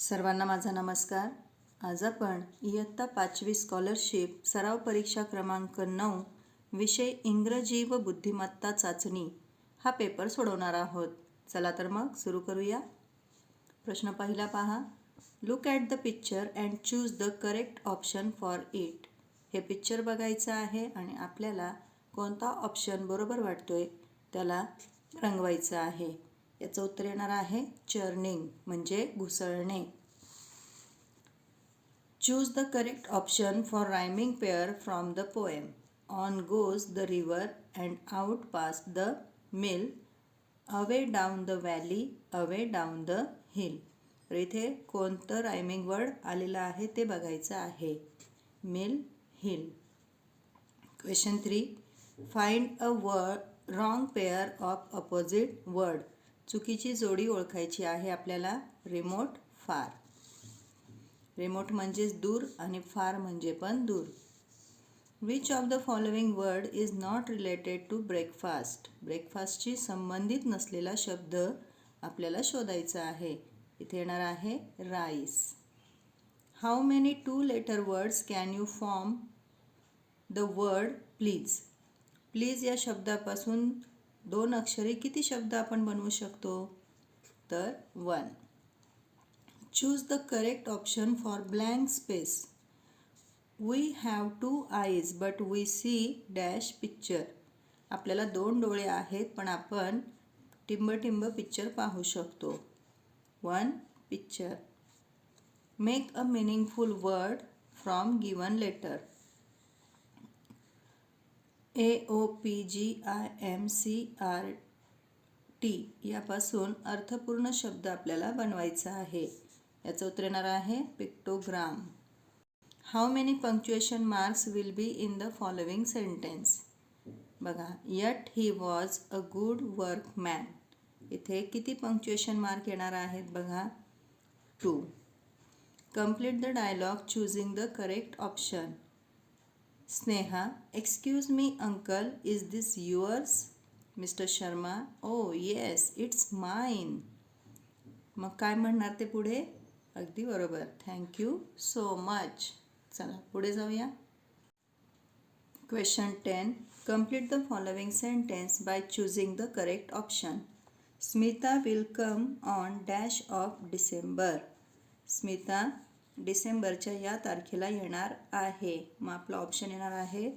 सर्वांना माझा नमस्कार. आज आपण इयत्ता पाचवी स्कॉलरशिप सराव परीक्षा क्रमांक नऊ विषय इंग्रजी व बुद्धिमत्ता चाचणी हा पेपर सोडवणार आहोत. चला तर मग सुरू करूया. प्रश्न पहिला पहा. Look at the picture and choose the correct option for it हे पिक्चर बघायचं आहे आणि आपल्याला कोणता ऑप्शन बरोबर वाटतोय त्याला रंगवायचं आहे. याचं उत्तर येणार आहे चर्निंग म्हणजे घुसळणे. Choose the correct option for rhyming pair from the poem on goes the river and out past the mill away down the valley away down the hill तर इथे कोणतं रायमिंग वर्ड आलेलं आहे ते बघायचं आहे. Mill hill question three find a word wrong pair of opposite word चुकीची जोडी ओळखायची आहे आपल्याला रिमोट फार. रिमोट म्हणजेच दूर आणि फार म्हणजे पण दूर. Which of the following word is not related to breakfast ब्रेकफास्टशी संबंधित नसलेला शब्द आपल्याला शोधायचा आहे. इथे येणार आहे rice how many two letter words can you form the word please please या शब्दापासून दोन अक्षरे किती शब्द आपण बनवू शकतो? तर one. Choose the correct option for blank space we have two eyes but we see dash picture आपल्याला दोन डोळे आहेत पण आपण टिंब टिंब पिक्चर पाहू शकतो. One picture make a meaningful word from given letter A O P G I M C R T यापासून अर्थपूर्ण शब्द आपल्याला बनवायचा आहे. याचं उत्तर येणार आहे pictogram how many punctuation marks will be in the following sentence बघा yet he was a good work man इथे किती पंक्च्युएशन मार्क येणार आहेत बघा? To complete the dialogue choosing the correct option Sneha excuse me uncle is this yours mister Sharma oh yes it's mine मग काय म्हणणार ते पुढे? अगदी बरोबर. थँक्यू सो मच चला पुढे जाऊया. Question ten complete the following sentence by choosing the correct option Smita will come on dash of December Smita डिसेंबरच्या या तारखेला येणार आहे. मग आपला ऑप्शन येणार आहे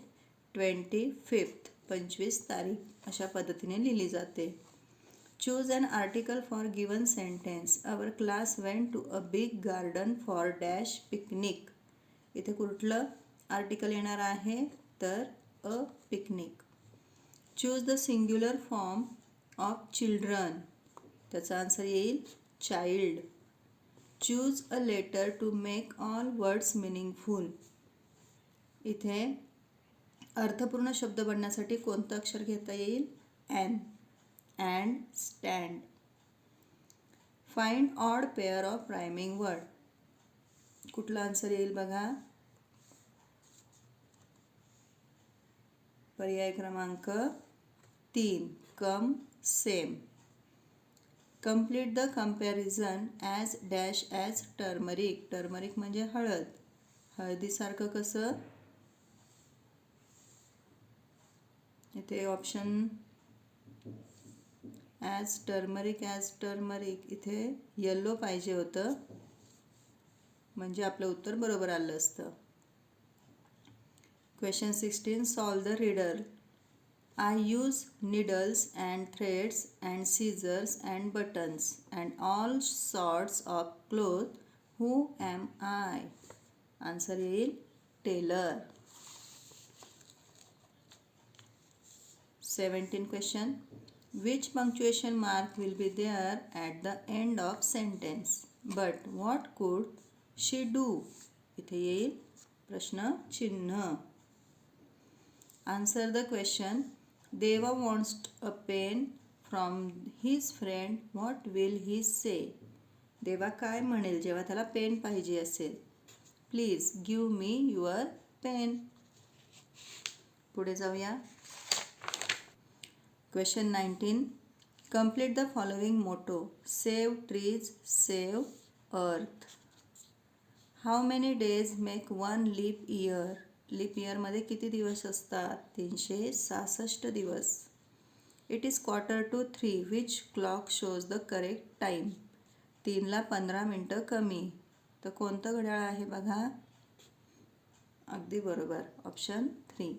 ट्वेंटी फिफ्थ पंचवीस तारीख अशा पद्धतीने लिहिली जाते. Choose an article for given sentence our class went to a big garden for dash picnic इथे कुठलं आर्टिकल येणार आहे? तर a picnic choose the singular form of children त्याचा आन्सर येईल child choose a letter to make all words meaningful इथे अर्थपूर्ण शब्द बनण्यासाठी कोणतं अक्षर घेता येईल? N and stand find odd pair of rhyming word कुठला आन्सर येईल बघा? पर्याय क्रमांक तीन. Come same complete the comparison as dash as turmeric turmeric म्हणजे हळद. हळदीसारखं कसं? इथे option as turmeric as turmeric इथे येल्लो पाहिजे होतं. म्हणजे आपलं उत्तर बरोबर आलं असतं. Question sixteen solve the riddle I use needles and threads and scissors and buttons and all sorts of cloth. Who am I? Answer येईल tailor. 17 question. Which punctuation mark will be there at the end of sentence? But what could she do? इथे येईल प्रश्न चिन्ह Answer the question. Deva wants a pen from his friend. What will he say? देवा काय म्हणेल? जेव्हा त्याला pen पाहिजे असेल please give me your pen पुढे जाऊया. Question nineteen complete the following motto save trees save earth how many days make one leap year leap इयरमध्ये किती दिवस असतात? तीनशे सहासष्ट दिवस. It is quarter to three which clock shows the correct time तीनला पंधरा मिनटं कमी. तर कोणतं घड्याळ आहे बघा? अगदी बरोबर. ऑप्शन थ्री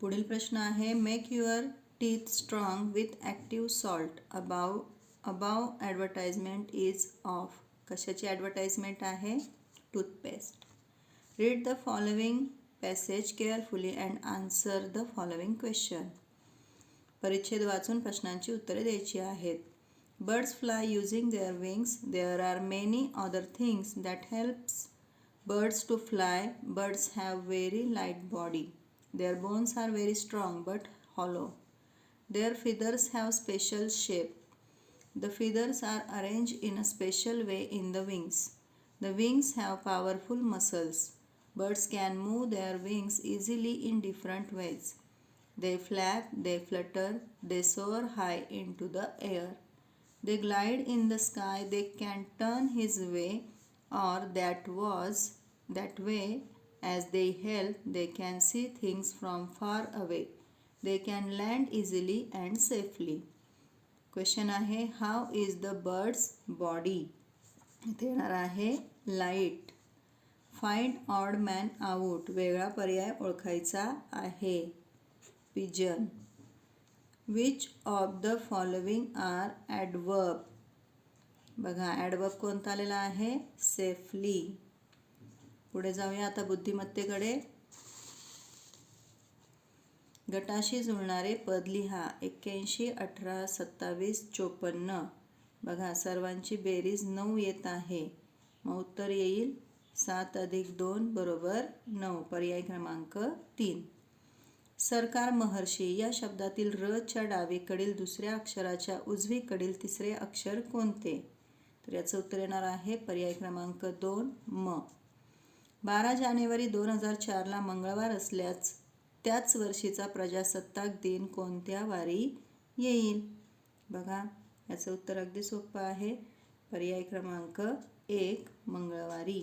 पुढील प्रश्न आहे make your teeth strong with active salt above above advertisement is of कशाची ॲडव्हर्टाइजमेंट आहे? Toothpaste read the following passage carefully and answer the following question परिच्छेद वाचून प्रश्नांची उत्तरे द्यायची आहेत birds fly using their wings there are many other things that helps birds to fly birds have very light body their bones are very strong but hollow their feathers have special shape the feathers are arrange in a special way in the wings the wings have powerful muscles birds can move their wings easily in different ways they flap they flutter they soar high into the air they glide in the sky they can turn his way or that was that way as they help they can see things from far away they can land easily and safely question आहे how is the bird's body इथे येणार आहे light find odd man out वेगळा पर्याय ओळखायचा आहे. Pigeon. Which of the following are adverb? बघा adverb कोणता आलेला आहे? सेफली. पुढे जाऊया आता बुद्धिमत्तेकडे. गटाशी जुळणारे पद लिहा एक्क्याऐंशी अठरा सत्तावीस चोपन्न. बघा सर्वांची बेरीज नऊ येत आहे. मग उत्तर येईल? सात अधिक दोन बरोबर नऊ पर्याय क्रमांक तीन. सरकार महर्षी या शब्दातील र च्या डावीकडील दुसऱ्या अक्षराच्या उजवीकडील तिसरे अक्षर कोणते? तर याचं उत्तर येणार आहे पर्याय क्रमांक दोन म. बारा जानेवारी दोन हजार चारला मंगळवार असल्याच त्याच वर्षीचा प्रजासत्ताक दिन कोणत्या वारी येईल? बघा याचं उत्तर अगदी सोपं आहे. पर्याय क्रमांक एक मंगळवारी.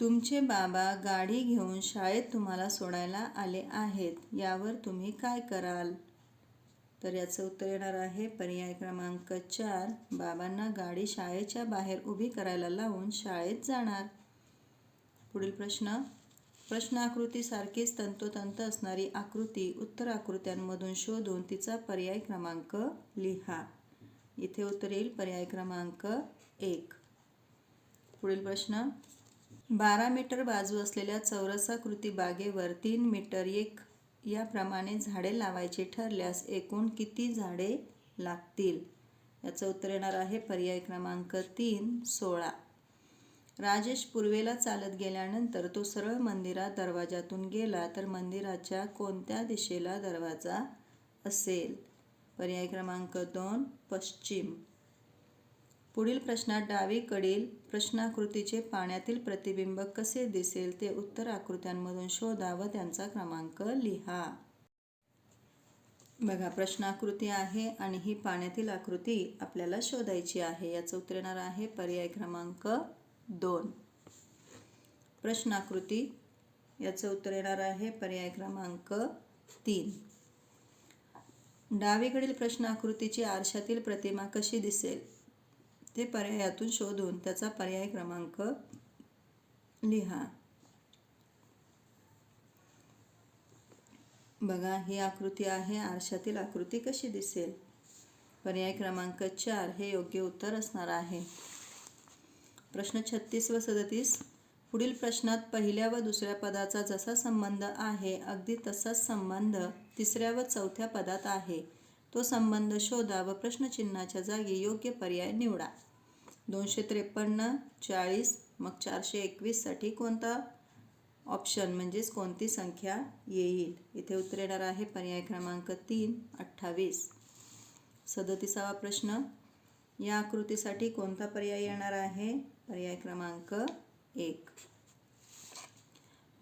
तुमचे बाबा गाडी घेऊन शाळेत तुम्हाला सोडायला आले आहेत. यावर तुम्ही काय कराल? तर याचं उत्तर येणार आहे. पर्याय क्रमांक चार. बाबांना गाडी शाळेच्या बाहेर उभी करायला लावून शाळेत जाणार. पुढील प्रश्न. प्रश्न आकृतीसारखीच तंतोतंत असणारी आकृती उत्तर आकृत्यांमधून शोधून तिचा पर्याय क्रमांक लिहा. इथे उत्तर येईल. पर्याय क्रमांक एक. पुढील प्रश्न. बारा मीटर बाजू असलेल्या चौरसाकृती बागेवर तीन मीटर एक याप्रमाणे झाडे लावायची ठरल्यास एकूण किती झाडे लागतील? याचं उत्तर येणार आहे पर्याय क्रमांक तीन सोळा. राजेश पूर्वेला चालत गेल्यानंतर तो सरळ मंदिरात दरवाजातून गेला तर मंदिराच्या कोणत्या दिशेला दरवाजा असेल? पर्याय क्रमांक दोन पश्चिम. पुढील प्रश्नात डावीकडील प्रश्नाकृतीचे पाण्यातील प्रतिबिंब कसे दिसेल ते उत्तर आकृत्यांमधून शोधा व त्यांचा क्रमांक लिहा. बघा प्रश्नाकृती आहे आणि ही पाण्यातील आकृती आपल्याला शोधायची आहे. याचं उत्तर येणार आहे पर्याय क्रमांक दोन. प्रश्नाकृती. याचं उत्तर येणार आहे पर्याय क्रमांक तीन. डावीकडील प्रश्नाकृतीची आरशातील प्रतिमा कशी दिसेल? ते पर्यायातून शोधून त्याचा पर्याय क्रमांक लिहा. बघा ही आकृती आहे. आरशातील आकृती कशी दिसेल? पर्याय क्रमांक चार हे योग्य उत्तर असणार आहे. प्रश्न छत्तीस व सदतीस. पुढील प्रश्नात पहिल्या व दुसऱ्या पदाचा जसा संबंध आहे अगदी तसाच संबंध तिसऱ्या व चौथ्या पदात आहे. तो संबंध शोधा व प्रश्नचिन्हाच्या जागी योग्य पर्याय निवडा. दोनशे त्रेपन्न चाळीस मग चारशे एकवीससाठी कोणता ऑप्शन म्हणजेच कोणती संख्या येईल? इथे उत्तर येणार आहे पर्याय क्रमांक तीन अठ्ठावीस. सदतीसावा प्रश्न. या आकृतीसाठी कोणता पर्याय येणार आहे? पर्याय क्रमांक एक.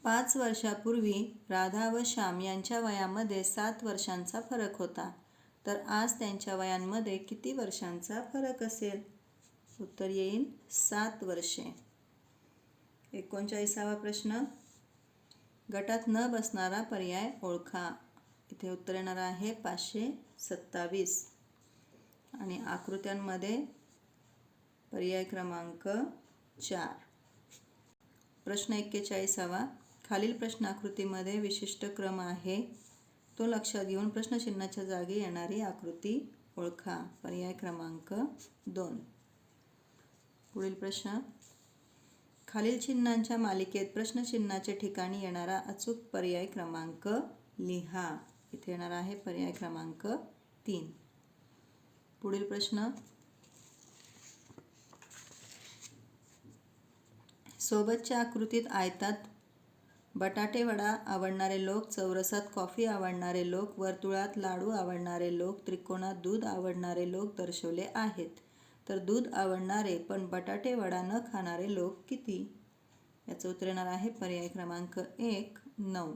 पाच वर्षापूर्वी राधा व श्याम यांच्या वयामध्ये सात वर्षांचा फरक होता. तर आज त्यांच्या वयांमध्ये किती वर्षांचा फरक असेल? उत्तर येईल सात वर्षे. एकोणचाळीसावा प्रश्न. गटात न बसणारा पर्याय ओळखा. इथे उत्तर येणार आहे पाचशे सत्तावीस. आणि आकृत्यांमध्ये पर्याय क्रमांक चार. प्रश्न एक्केचाळीसावा. खालील प्रश्न आकृतीमध्ये विशिष्ट क्रम आहे. तो लक्षात घेऊन प्रश्नचिन्हाच्या जागी येणारी आकृती ओळखा. पर्याय क्रमांक दोन. पुढील प्रश्न. खालील चिन्हांच्या मालिकेत प्रश्नचिन्हाच्या ठिकाणी येणारा अचूक पर्याय क्रमांक लिहा. इथे येणार आहे पर्याय क्रमांक तीन. पुढील प्रश्न. सोबतच्या आकृतीत आयतात बटाटे वडा आवडणारे लोक चौरसात कॉफी आवडणारे लोक वर्तुळात लाडू आवडणारे लोक त्रिकोणात दूध आवडणारे लोक दर्शवले आहेत. तर दूध आवडणारे पण बटाटे वडा न खाणारे लोक किती? याचं उत्तर येणार आहे पर्याय क्रमांक एक नऊ.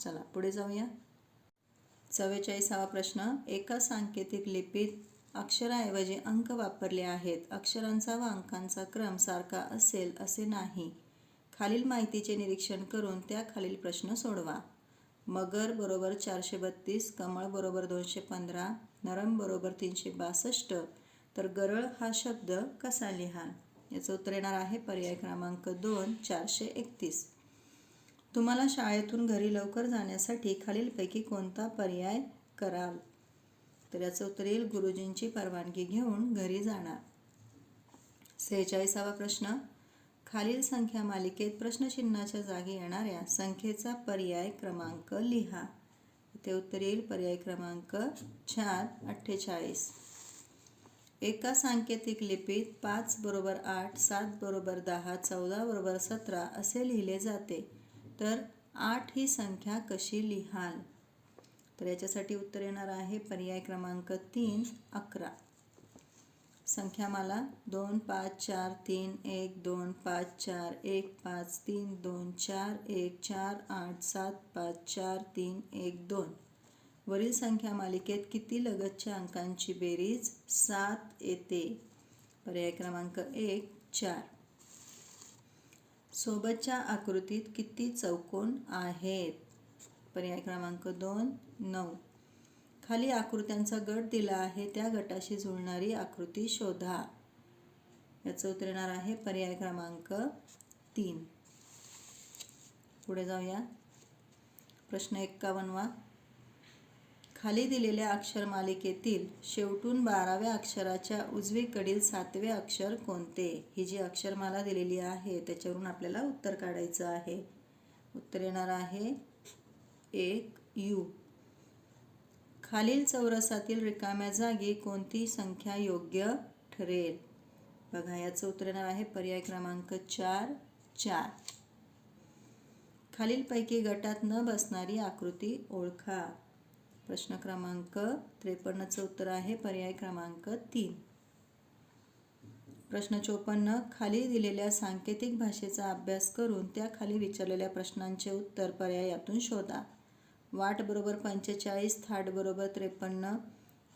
चला पुढे जाऊया. चव्वेचाळीसावा प्रश्न. एका सांकेतिक लिपीत अक्षराऐवजी अंक वापरले आहेत. अक्षरांचा व अंकांचा क्रम सारखा असेल असे नाही. खालील माहितीचे निरीक्षण करून त्या खालील प्रश्न सोडवा. मगर बरोबर चारशे बत्तीस कमळ बरोबर दोनशे पंधरा नरम बरोबर तीनशे बासष्ट तर गरळ हा शब्द कसा लिहाल? याचं उत्तर येणार आहे पर्याय क्रमांक दोन चारशे एकतीस. तुम्हाला शाळेतून घरी लवकर जाण्यासाठी खालीलपैकी कोणता पर्याय कराल? तर याचं उत्तर येईल गुरुजींची परवानगी घेऊन घरी जाणार. सेहेचाळीसावा प्रश्न. खालील संख्या मालिकेत प्रश्नचिन्हाच्या जागी येणाऱ्या संख्येचा पर्याय क्रमांक लिहा. इथे उत्तर येईल पर्याय क्रमांक चार अठ्ठेचाळीस. एका सांकेतिक लिपीत पाच बरोबर आठ सात बरोबर दहा चौदा बरोबर सतरा असे लिहिले जाते. तर आठ ही संख्या कशी लिहाल? तर याच्यासाठी उत्तर येणार आहे पर्याय क्रमांक तीन अकरा. संख्या मला दोन पाच चार तीन एक दोन पाच चार एक पाच तीन दोन चार एक चार आठ सात पाच चार तीन एक दोन. वरील संख्या मालिकेत किती लगतच्या अंकांची बेरीज? सात येते. पर्याय क्रमांक एक चार. सोबतच्या आकृतीत किती चौकोन आहेत? पर्याय क्रमांक दोन नऊ. खाली आकृत्यांचा गट दिला आहे त्या गटाशी जुळणारी आकृती शोधा. याचं उत्तर येणार आहे पर्याय क्रमांक तीन. पुढे जाऊया. प्रश्न एक्कावन्नवा. खाली दिलेल्या अक्षर मालिकेतील शेवटून बाराव्या अक्षराच्या उजवीकडील सातवे अक्षर कोणते? ही जी अक्षरमाला दिलेली आहे त्याच्यावरून आपल्याला उत्तर काढायचं आहे. उत्तर येणार आहे एक यू. खालील चौरसातील रिकाम्या जागी कोणती संख्या योग्य ठरेल? बघा याचं उत्तर येणार आहे पर्याय क्रमांक चार चार. खालीलपैकी गटात न बसणारी आकृती ओळखा. प्रश्न क्रमांक त्रेपन्नचं उत्तर आहे. पर्याय क्रमांक तीन. प्रश्न चोपन्न खाली दिलेल्या सांकेतिक भाषेचा अभ्यास करून त्या खाली विचारलेल्या प्रश्नांचे उत्तर पर्यायातून शोधा. वाट बरोबर पंचेचाळीस थाट बरोबर त्रेपन्न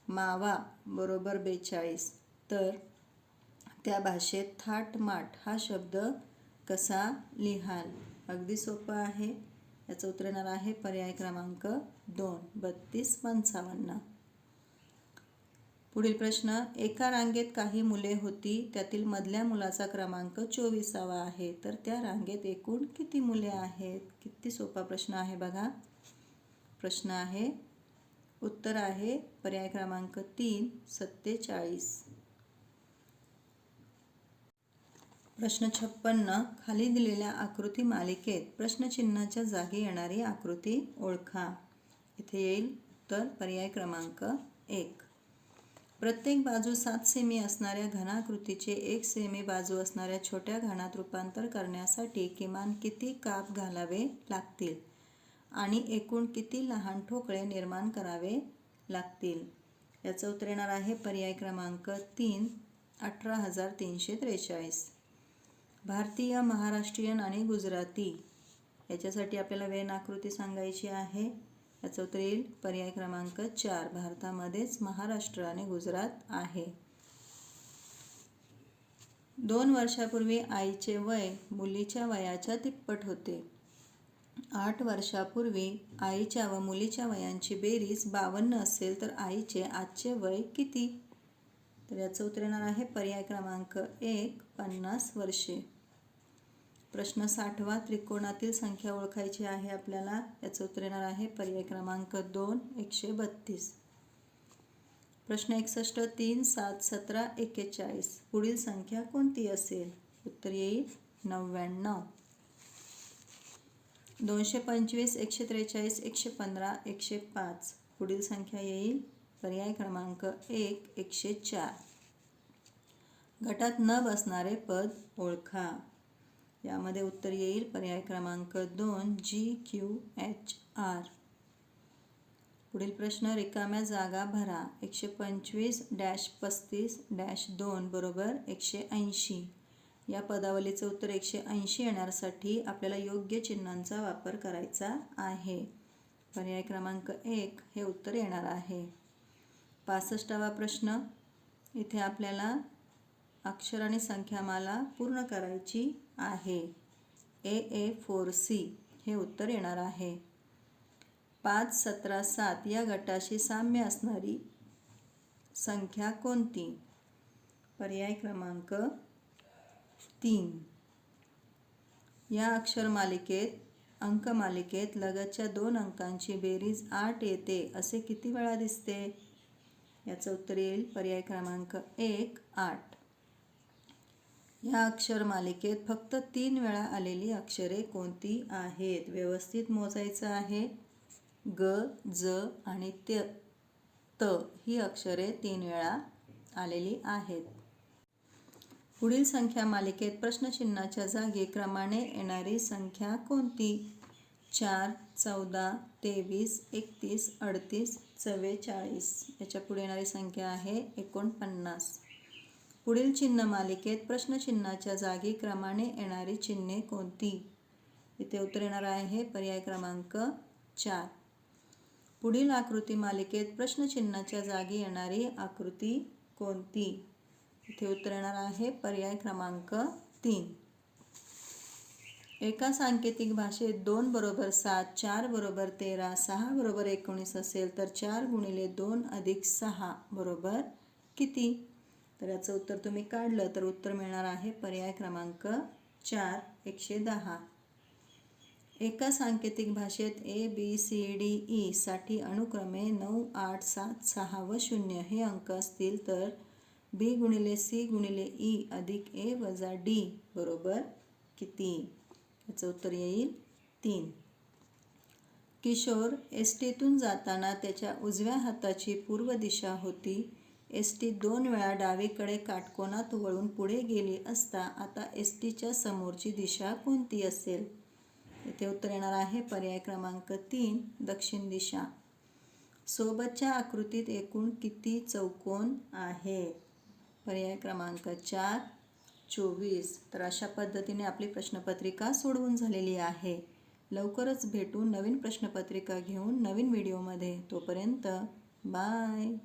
मावा बरोबर बेचाळीस. तर त्या भाषेत थाट माठ हा शब्द कसा लिहाल? अगदी सोपं आहे. याचं उत्तर येणार आहे पर्याय क्रमांक दोन बत्तीस पंचावन्न. पुढील प्रश्न एका रांगेत काही मुले होती त्यातील मधल्या मुलाचा क्रमांक चोवीसावा आहे तर त्या रांगेत एकूण किती मुले आहेत? किती सोपा प्रश्न आहे बघा. प्रश्न आहे उत्तर आहे पर्याय क्रमांक तीन सत्तेचाळीस. प्रश्न छप्पन्न खाली दिलेल्या आकृती मालिकेत प्रश्नचिन्हाच्या जागी येणारी आकृती ओळखा. इथे येईल तर पर्याय क्रमांक एक. प्रत्येक बाजू सात सेमी असणाऱ्या घनाकृतीचे एक सेमी बाजू असणाऱ्या छोट्या घनात रूपांतर करण्यासाठी किमान किती काप घालावे लागतील? आणि एकूण किती लहान ठोकळे निर्माण करावे लागतील? याचं उत्तर येणार आहे पर्याय क्रमांक तीन अठरा हजार तीनशे त्रेचाळीस. भारतीय महाराष्ट्रीयन आणि गुजराती. याच्यासाठी आपल्याला वेन आकृती सांगायची आहे. याचं उत्तर येईल. पर्याय क्रमांक चार. भारतामध्येच महाराष्ट्र आणि गुजरात आहे. दोन वर्षापूर्वी आईचे वय मुलीच्या वयाच्या तिप्पट होते. आठ वर्षापूर्वी आईच्या व मुलीच्या वयांची बेरीज बावन्न असेल तर आईचे आजचे वय किती? तर याचं उत्तर येणार आहे. पर्याय क्रमांक एक. पन्नास वर्षे. प्रश्न साठवा. त्रिकोणातील संख्या ओळखायची आहे आपल्याला. याचं उत्तर येणार आहे पर्याय क्रमांक दोन एकशे बत्तीस. प्रश्न एकसष्ट तीन सात सतरा एक्केचाळीस. पुढील संख्या कोणती असेल? उत्तर येईल नव्याण्णव. दोनशे पंचवीस एकशे त्रेचाळीस एकशे पंधरा एकशे पाच. पुढील संख्या येईल पर्याय क्रमांक एक एकशे चार. गटात न बसणारे पद ओळखा. यामध्ये उत्तर येईल. पर्याय क्रमांक दोन जी क्यू एच आर पुढील प्रश्न रिकाम्या जागा भरा. एकशे पंचवीस डॅश पस्तीस डॅश दोन बरोबर एकशे ऐंशी. या पदावलीचं उत्तर एकशे ऐंशी येण्यासाठी आपल्याला योग्य चिन्हांचा वापर करायचा आहे. पर्याय क्रमांक एक हे उत्तर येणार आहे. पासष्टावा प्रश्न इथे आपल्याला अक्षर आणि संख्यामाला पूर्ण करायची आहे. ए ए फोर सी हे उत्तर येणार आहे. पाच सतरा सात या गटाशी साम्य असणारी संख्या कोणती? पर्याय क्रमांक तीन. या अक्षरमालिकेत अंकमालिकेत लगतच्या दोन अंकांची बेरीज आठ येते असे किती वेळा दिसते? याचं उत्तर येईल पर्याय क्रमांक एक आठ. या अक्षरमालिकेत फक्त तीन वेळा आलेली अक्षरे कोणती आहेत? व्यवस्थित मोजायचं आहे. ग ज आणि त्य त ही अक्षरे तीन वेळा आलेली आहेत. पुढील संख्या मालिकेत प्रश्नचिन्हाच्या जागी क्रमाने येणारी संख्या कोणती? चार चौदा तेवीस एकतीस अडतीस चव्वेचाळीस. याच्यापुढे येणारी संख्या आहे एकोणपन्नास. पुढील चिन्ह मालिकेत प्रश्नचिन्हाच्या जागी क्रमाने येणारी चिन्हे कोणती? इथे उत्तर येणार आहे पर्याय क्रमांक चार. पुढील आकृती मालिकेत प्रश्नचिन्हाच्या जागी येणारी आकृती कोणती? इथे उत्तर येणार आहे पर्याय क्रमांक तीन. एका सांकेतिक भाषेत दोन बरोबर सात चार बरोबर तेरा सहा बरोबर एकोणीस असेल तर चार गुणिले दोन अधिक सहा बरोबर किती? तर याचं उत्तर तुम्ही काढलं तर उत्तर मिळणार आहे पर्याय क्रमांक चार एकशे दहा. एका सांकेतिक भाषेत A B C D E साठी अनुक्रमे नऊ आठ सात सहा व शून्य हे अंक असतील तर बी गुणिले सी गुणिले ई अधिक ए वजा डी बरोबर किती? याचं उत्तर येईल तीन. किशोर एस टीतून जाताना त्याच्या उजव्या हाताची पूर्व दिशा होती. एस टी दोन वेळा डावीकडे काटकोनात वळून पुढे गेली असता आता एस टीच्या समोरची दिशा कोणती असेल? इथे उत्तर येणार आहे पर्याय क्रमांक तीन दक्षिण दिशा. सोबतच्या आकृतीत एकूण किती चौकोन आहे? पर्याय क्रमांक चार चोवीस. तर अशा पद्धतीने आपली प्रश्नपत्रिका सोडवून झालेली आहे. लवकरच भेटू नवीन प्रश्नपत्रिका घेऊन नवीन व्हिडिओमध्ये. तोपर्यंत बाय.